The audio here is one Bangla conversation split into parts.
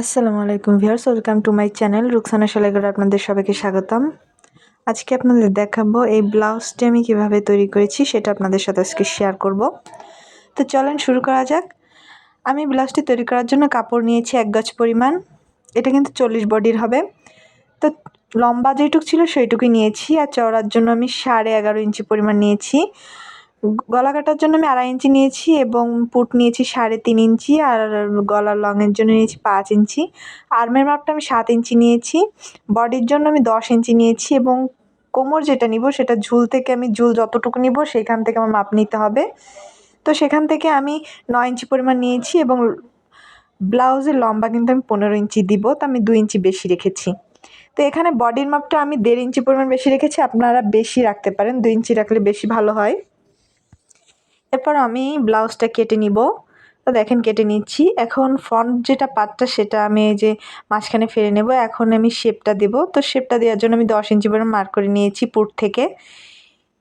আসসালামু আলাইকুম viewers, welcome to my channel. Ruksana Salegar আপনাদের সবাইকে স্বাগতম। আজকে আপনাদের দেখাবো এই ব্লাউজটি আমি কীভাবে তৈরি করেছি, সেটা আপনাদের সাথে আজকে শেয়ার করব। তো চলেন শুরু করা যাক। আমি ব্লাউজটি তৈরি করার জন্য কাপড় নিয়েছি এক গজ পরিমাণ। এটা কিন্তু চল্লিশ বডির হবে। তো লম্বা যেটুক ছিল সেইটুকুই নিয়েছি, আর চওড়ার জন্য আমি সাড়ে এগারো ইঞ্চি পরিমাণ নিয়েছি। গলা কাটার জন্য আমি আড়াই ইঞ্চি নিয়েছি এবং পুট নিয়েছি সাড়ে তিন ইঞ্চি আর গলার লংয়ের জন্য নিয়েছি পাঁচ ইঞ্চি। আর্মের মাপটা আমি সাত ইঞ্চি নিয়েছি। বডির জন্য আমি দশ ইঞ্চি নিয়েছি এবং কোমর যেটা নিব সেটা ঝুল থেকে আমি ঝুল যতটুকু নিব সেখান থেকে আমার মাপ নিতে হবে। তো সেখান থেকে আমি নয় ইঞ্চি পরিমাণ নিয়েছি এবং ব্লাউজের লম্বা কিন্তু আমি পনেরো ইঞ্চি দিব, তো আমি দু ইঞ্চি বেশি রেখেছি। তো এখানে বডির মাপটা আমি দেড় ইঞ্চি পরিমাণ বেশি রেখেছি, আপনারা বেশি রাখতে পারেন দু ইঞ্চি রাখলে বেশি ভালো হয়। এরপর আমি ব্লাউজটা কেটে নিব। তো দেখেন কেটে নিচ্ছি। এখন ফ্রন্ট যেটা পাটটা সেটা আমি এই যে মাঝখানে ফেলে নেব। এখন আমি শেপটা দেব। তো শেপটা দেওয়ার জন্য আমি দশ ইঞ্চি পরিমাণ মার্ক করে নিয়েছি পুট থেকে।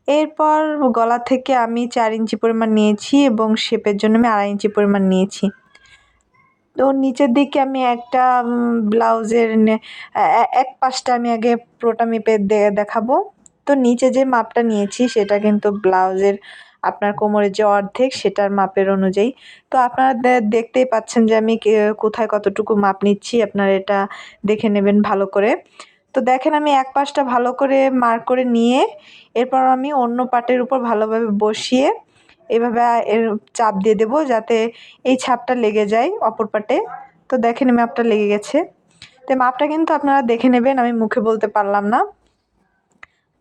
এরপর গলা থেকে আমি চার ইঞ্চি পরিমাণ নিয়েছি এবং শেপের জন্য আমি আড়াই ইঞ্চি পরিমাণ নিয়েছি। তো নিচের দিকে আমি একটা ব্লাউজের এক পাশটা আমি আগে পুরোটা মেপে দেখাবো। তো নিচে যে মাপটা নিয়েছি সেটা কিন্তু ব্লাউজের আপনার কোমরের যে অর্ধেক সেটার মাপের অনুযায়ী। তো আপনারা দেখতেই পাচ্ছেন যে আমি কোথায় কতটুকু মাপ নিচ্ছি, আপনারা এটা দেখে নেবেন ভালো করে। তো দেখেন আমি এক পাশটা ভালো করে মার্ক করে নিয়ে, এরপর আমি অন্য পাটের উপর ভালোভাবে বসিয়ে এভাবে এর চাপ দিয়ে দেবো যাতে এই ছাপটা লেগে যায় অপর পাটে। তো দেখেন মাপটা লেগে গেছে। তো মাপটা কিন্তু আপনারা দেখে নেবেন, আমি মুখে বলতে পারলাম না।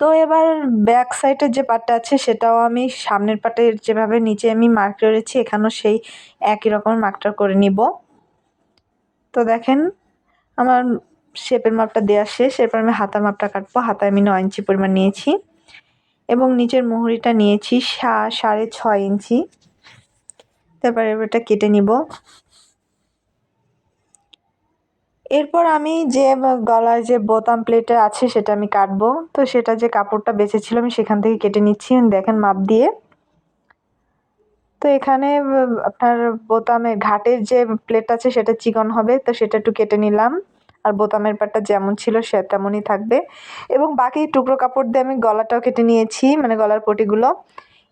তো এবার ব্যাক সাইডের যে পাটটা আছে, সেটাও আমি সামনের পাটের যেভাবে নিচে আমি মার্ক করেছি, এখানেও সেই একই রকম মার্কটা করে নিব। তো দেখেন, আমার শেপের মাপটা দেওয়া শেষ, এরপর আমি হাতার মাপটা কাটবো, হাতায় আমি নয় ইঞ্চি পরিমাণ নিয়েছি এবং নিচের মুহুরিটা নিয়েছি সাড়ে ছয় ইঞ্চি। তারপর এবারটা কেটে নিব। এরপর আমি যে গলার যে বোতাম প্লেটে আছে সেটা আমি কাটবো। তো সেটা যে কাপড়টা বেঁচেছিল আমি সেখান থেকে কেটে নিচ্ছি। দেখেন মাপ দিয়ে। তো এখানে আপনার বোতামের ঘাটের যে প্লেট আছে সেটা চিকন হবে। তো সেটা একটু কেটে নিলাম। আর বোতামের পাটটা যেমন ছিল সে তেমনই থাকবে। এবং বাকি টুকরো কাপড় দিয়ে আমি গলাটাও কেটে নিয়েছি মানে গলার পটিগুলো।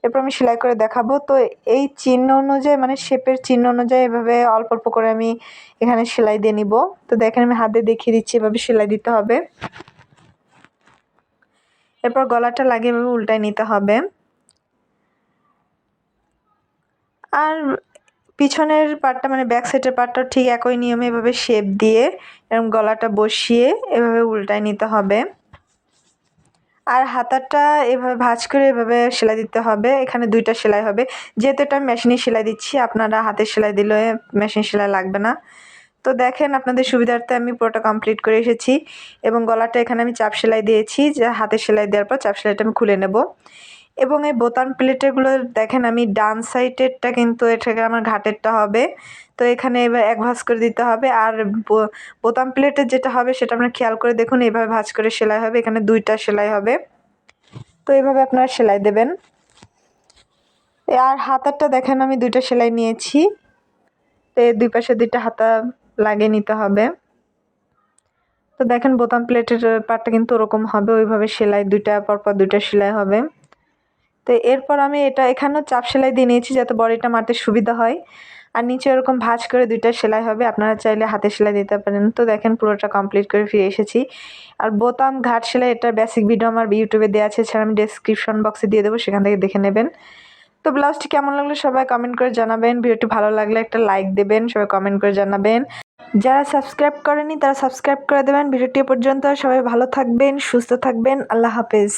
এরপর আমি সেলাই করে দেখাবো। তো এই চিহ্ন অনুযায়ী মানে শেপের চিহ্ন অনুযায়ী এভাবে অল্প অল্প করে আমি এখানে সেলাই দিয়ে নিব। তো দেখেন আমি হাতে দেখিয়ে দিচ্ছি এভাবে সেলাই দিতে হবে। এরপর গলাটা লাগিয়ে এভাবে উল্টায় নিতে হবে। আর পিছনের পার্টটা মানে ব্যাক সাইডের পার্টটা ঠিক একই নিয়মে এভাবে শেপ দিয়ে এরকম গলাটা বসিয়ে এভাবে উল্টায় নিতে হবে। আর হাতাটা এভাবে ভাঁজ করে এভাবে সেলাই দিতে হবে। এখানে দুইটা সেলাই হবে। যেহেতু এটা মেশিনে সেলাই দিচ্ছি, আপনারা হাতে সেলাই দিলে মেশিন সেলাই লাগবে না। তো দেখেন আপনাদের সুবিধার্থে আমি পুরোটা কমপ্লিট করে এসেছি এবং গলাটা এখানে আমি চাপ সেলাই দিয়েছি। যে হাতে সেলাই দেওয়ার পর চাপ সেলাইটা আমি খুলে নেব। এবং এই বোতাম প্লেটেরগুলো দেখেন আমি ডান সাইডেরটা কিন্তু এটা আমার ঘাটেরটা হবে। তো এখানে এবার এক ভাঁজ করে দিতে হবে আর বোতাম প্লেটের যেটা হবে সেটা আপনার খেয়াল করে দেখুন, এইভাবে ভাঁজ করে সেলাই হবে। এখানে দুইটা সেলাই হবে। তো এইভাবে আপনারা সেলাই দেবেন। আর হাতারটা দেখেন আমি দুইটা সেলাই নিয়েছি। তো এই দুই পাশে দুইটা হাতা লাগিয়ে নিতে হবে। তো দেখেন বোতাম প্লেটের পাটটা কিন্তু ওরকম হবে, ওইভাবে সেলাই দুইটা, পরপর দুইটা সেলাই হবে। তো এরপর আমি এটা এখানেও চাপ সেলাই দিয়ে নিয়েছি যাতে বডিটা মারতে সুবিধা হয়। আর নিচে এরকম ভাঁজ করে দুইটা সেলাই হবে, আপনারা চাইলে হাতে সেলাই দিতে পারেন। তো দেখেন পুরোটা কমপ্লিট করে ফিরে এসেছি। আর বোতাম ঘাট সেলাই এটার বেসিক ভিডিও আমার ইউটিউবে দেওয়া আছে, সেটা আমি ডিসক্রিপশন বক্সে দিয়ে দেবো, সেখান থেকে দেখে নেবেন। তো ব্লাউজটি কেমন লাগল সবাই কমেন্ট করে জানাবেন। ভিডিওটি ভালো লাগলে একটা লাইক দেবেন, সবাই কমেন্ট করে জানাবেন। যারা সাবস্ক্রাইব করেনি তারা সাবস্ক্রাইব করে দেবেন। ভিডিওটি পর্যন্ত সবাই ভালো থাকবেন, সুস্থ থাকবেন। আল্লাহ হাফেজ।